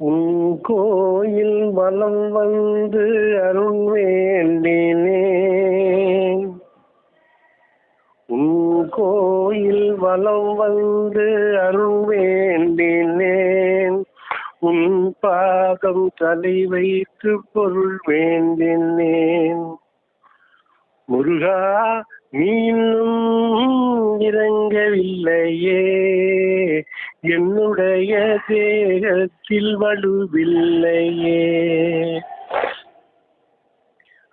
உன் கோயில் வலம் வந்து அருள் வேண்டினேன் உன் கோயில் வலம் வந்து அருள் வேண்டினேன் உன் பாதம் தலை வைத்து பொருள் வேண்டினேன் முருகா நீ இன்னும் இறங்கவில்லையே. என்னுடைய தேகத்தில் வலுவில்லையே.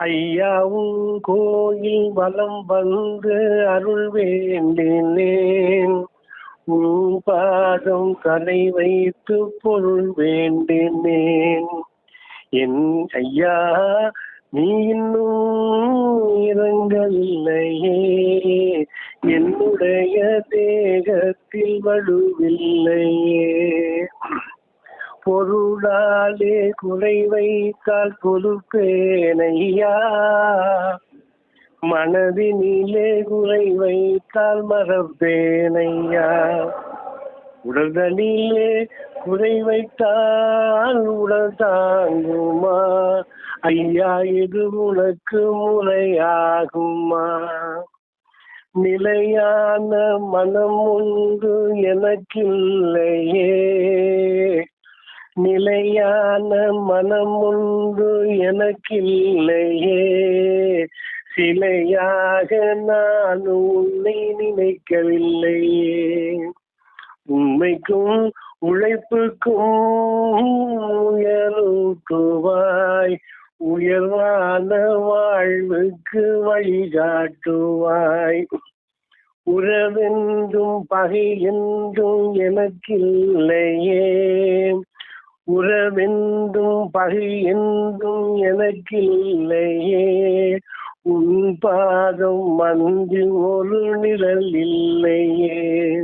ஐயாவும் கோயில் வலம் வந்து அருள் வேண்டினேன். உன் பாதம் தலை வைத்து பொருள் வேண்டினேன். என் ஐயா நீ இன்னும் இறங்கவில்லையே. என்னுடைய தேகத்தில் வலுவில்லையே. பொருளாலே குறை வைத்தால் பொறுப்பேனையா? மனதினிலே குறை வைத்தால் மறப்பேனையா? உடல்தனிலே குறை வைத்தால் உடல் தாங்குமா? ஐயா இது உனக்கு முறையாகுமா? நிலையான மனம் உண்டு எனக்கில்லையே. நிலையான மனம் உண்டு எனக்கில்லையே. சிலையாக நான் உன்னை நினைக்கவில்லையே. உண்மைக்கும் உழைப்புக்கும் உயர்த்துவாய் உயர்வான வாழ்வுக்கு வழிகாட்டுவாய். உறவென்றும் பகை என்றும் எனக்கில்லையே. உறவென்றும் பகை என்றும் எனக்கில்லையே. உன் பாதம் மந்து ஒரு நிழல் இல்லையே.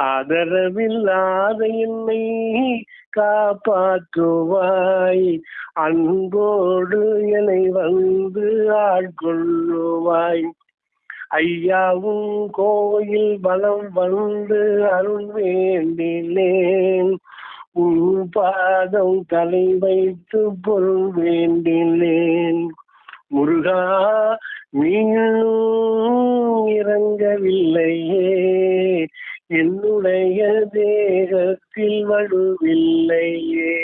ஆதரவில்லாத என்னை காப்பாற்றுவாய். அன்போடு என்னை வந்து ஆட்கொள்ளுவாய் ஐயாவும் கோயில் பலம் வந்து அருள் வேண்டினேன். உன் பாதம் தலை வைத்து பொருள் வேண்டினேன். முருகா நீங்களும் இறங்கவில்லையே. என்னுடைய தேகத்தில் வலுவில்லையே.